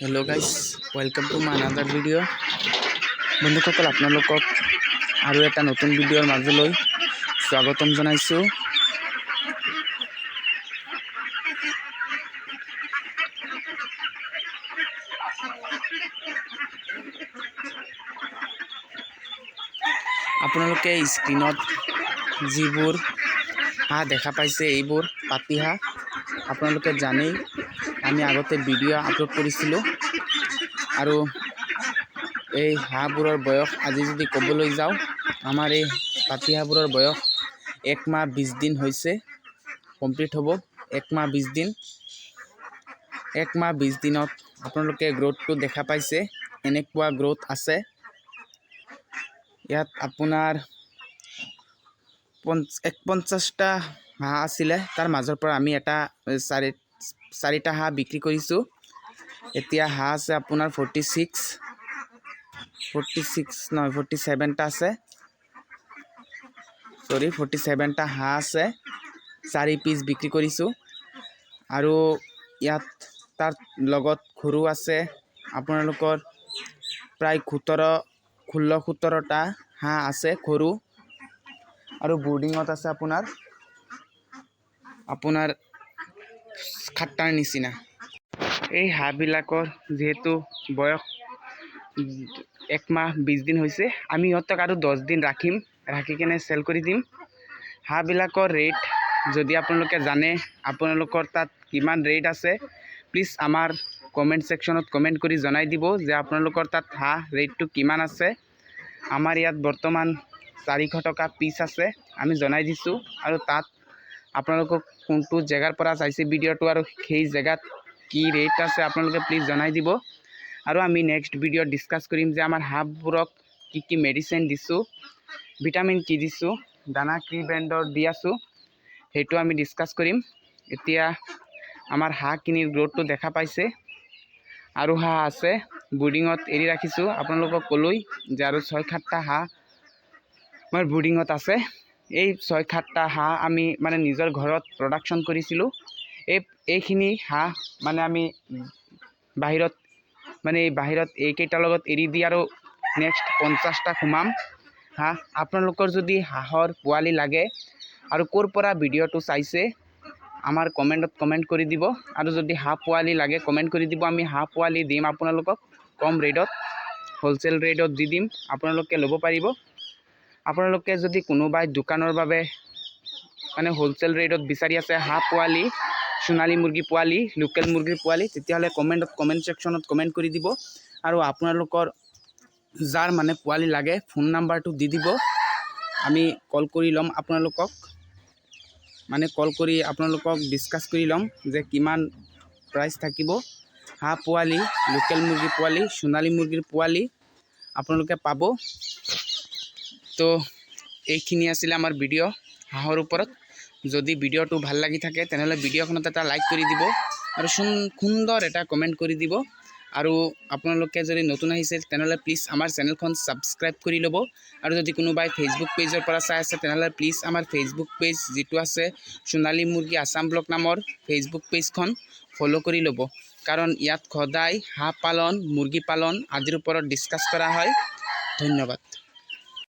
Hello' guys welcome to my another video' বন্ধুসকল আপোনালোকক আৰু এটা নতুন ভিডিঅ'ৰ মাজলৈ স্বাগতম জনাইছোঁ। আপোনালোকে স্ক্ৰীণত যিবোৰ হাঁহ দেখা পাইছে, এইবোৰ পাতি হাঁহ আপোনালোকে জানেই আমি আগতে ভিডিঅ' আপলোড কৰিছিলোঁ। আৰু এই হাঁহবোৰৰ বয়স আজি যদি ক'বলৈ যাওঁ, আমাৰ এই পাতি হাঁহবোৰৰ বয়স এক মাহ বিছ দিন হৈছে। কমপ্লিট হ'ব। এক মাহ বিছ দিন। এক মাহ বিছ দিনত আপোনালোকে গ্ৰ'থটো দেখা পাইছে। এনেকুৱা গ্ৰ'থ আছে। ইয়াত আপোনাৰ পঞ্চ, এক পঞ্চাছটা হাঁহ আছিলে। তাৰ মাজৰ পৰা আমি এটা চাৰি চাৰিটা হাঁহ বিক্ৰী কৰিছোঁ। এতিয়া হাঁহ আছে আপোনাৰ ফৰ্টি ছিক্স ফৰ্টি ছিক্স নহয় ফৰ্টি ছেভেনটা আছে। চৰি ফৰ্টি ছেভেনটা হাঁহ আছে, চাৰি পিচ বিক্ৰী কৰিছোঁ। আৰু ইয়াত তাৰ লগত সৰু আছে, আপোনালোকৰ প্ৰায় সোতৰ, ষোল্ল, সোতৰটা হাঁহ আছে সৰু আৰু বৰ্ডিঙত আছে আপোনাৰ আপোনাৰ খাট্টাৰ নিচিনা। এই হাঁহবিলাকৰ যিহেতু বয়স উম, এক মাহ বিছ দিন হৈছে আমি ইহঁতক আৰু দহ দিন ৰাখিম ৰাখি কেনে চেল কৰি দিম। হাঁহবিলাকৰ ৰেট যদি আপোনালোকে জানে আপোনালোকৰ তাত কিমান ৰেট আছে প্লিজ আমাৰ কমেণ্ট ছেকশ্যনত কমেণ্ট কৰি জনাই দিব যে আপোনালোকৰ তাত হাঁহ ৰেটটো কিমান আছে। আমাৰ ইয়াত বৰ্তমান চাৰিশ টকা পিচ আছে আমি জনাই দিছোঁ আৰু তাত আপোনালোকক কোনটো জেগাৰ পৰা চাইছে ভিডিঅ'টো আৰু সেই জেগাত কি ৰেট আছে আপোনালোকে প্লিজ জনাই দিব। আৰু আমি নেক্সট ভিডিঅ'ত ডিছকাছ কৰিম যে আমাৰ হাঁহবোৰক কি কি মেডিচিন দিছোঁ ভিটামিন কি দিছোঁ, দানা কি ব্ৰেণ্ডৰ দি আছোঁ, সেইটো আমি ডিছকাছ কৰিম। এতিয়া আমাৰ হাঁহখিনিৰ গ্ৰ'থটো দেখা পাইছে। আৰু হাঁহ আছে বৰ্ডিঙত এৰি ৰাখিছোঁ। আপোনালোকক ক'লৈ যে আৰু ছয় সাতটা হাঁহ আমাৰ বৰ্ডিঙত আছে। এই ছয় সাতটা হাঁহ আমি মানে নিজৰ ঘৰত প্ৰডাকশ্যন কৰিছিলোঁ। এই, এইখিনি হাঁহ মানে আমি বাহিৰত মানে বাহিৰত এইকেইটাৰ লগত এৰি দি আৰু নেক্সট পঞ্চাছটা সোমাম। হাঁহ, আপোনালোকৰ যদি হাঁহৰ পোৱালি লাগে আৰু ক'ৰ পৰা ভিডিঅ'টো চাইছে, আমাৰ কমেণ্টত কমেণ্ট কৰি দিব। আৰু যদি হাঁহ পোৱালি লাগে, কমেণ্ট কৰি দিব। আমি হাঁহ পোৱালি দিম আপোনালোকক, কম ৰেটত হ'লচেল ৰেটত দি দিম। আপোনালোকে ল'ব পাৰিব। আপোনালোকে যদি কোনোবাই দোকানৰ বাবে মানে হ'লচেল ৰেটত বিচাৰি আছে, হাঁহ পোৱালি, সোণালী মুৰ্গী পোৱালি, লোকেল মুৰ্গীৰ পোৱালি, তেতিয়াহ'লে কমেণ্টত কমেণ্ট ছেকশ্যনত কমেণ্ট কৰি দিব। আৰু আপোনালোকৰ যাৰ মানে পোৱালি লাগে ফোন নাম্বাৰটো দি দিব। আমি কল কৰি ল'ম আপোনালোকক। মানে কল কৰি আপোনালোকক ডিছকাছ কৰি ল'ম যে কিমান প্ৰাইচ থাকিব। হাঁহ পোৱালি, লোকেল মুৰ্গী পোৱালি, সোণালী মুৰ্গীৰ পোৱালি আপোনালোকে পাব। তো এইখিনি আছিলে আমাৰ ভিডিঅ' হাঁহৰ ওপৰত। যদি ভিডিঅ'টো ভালো লাগি থাকে, তেনেহ'লে ভিডিঅ'খনত এটা লাইক কৰি দিব আৰু সুন, সুন্দৰ এটা কমেণ্ট কৰি দিব। আৰু আপোনালোকে যদি নতুন আহিছে, তেনেহ'লে প্লিজ আমাৰ চেনেলখন ছাবস্ক্ৰাইব কৰি ল'ব। আৰু যদি কোনোবাই ফেচবুক পেজৰ পৰা চাই আছে, তেনেহ'লে প্লিজ আমাৰ ফেচবুক পেজ যিটো আছে, সোণালী মুৰ্গী আছাম ব্লক নামৰ ফেচবুক পেজখন ফ'ল' কৰি ল'ব। কাৰণ ইয়াত সদায় হাঁহ পালন, মুৰ্গী পালন, আদিৰ ওপৰত ডিছকাছ কৰা হয়। ধন্যবাদ।